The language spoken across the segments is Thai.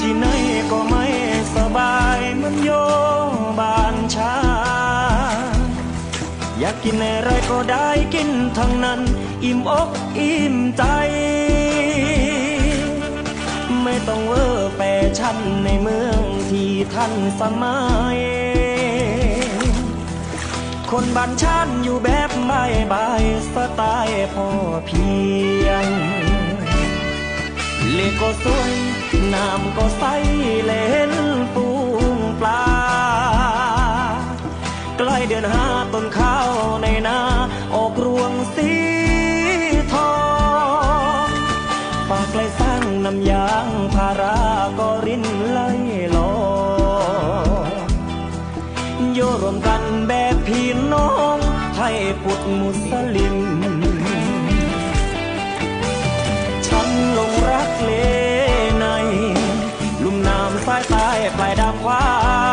ที่ไหนก็ไม่สบายมันโยบ้านชา อยากกินอะไรก็ได้กินทั้งนั้น อิ่มอกอิ่มใจ ไม่ต้องเวอร์แฟชั่นในเมืองที่ทันสมัย คนบ้านชันอยู่แบบบายบายสไตล์พอเพียง เลก็สวยน้ำก็ใสเล่นปูงปลา ใกล้เดือนห้าต้นข้าวในนาออกรวงสีทองฝากไกลสร้างน้ำยางพาราก็รินไหล ลายตายปลายดำคว่า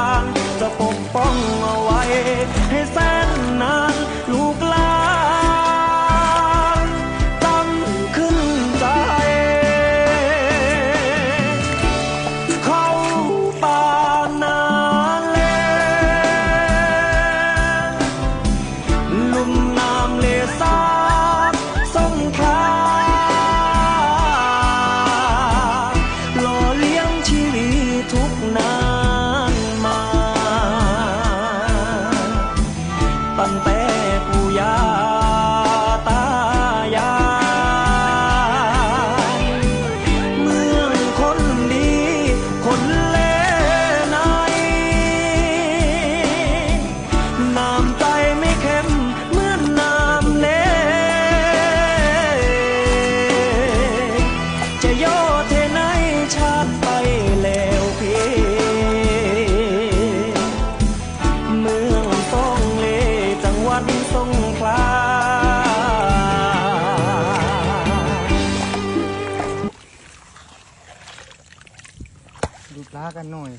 แต่ปู่ย่า ลากันหน่อย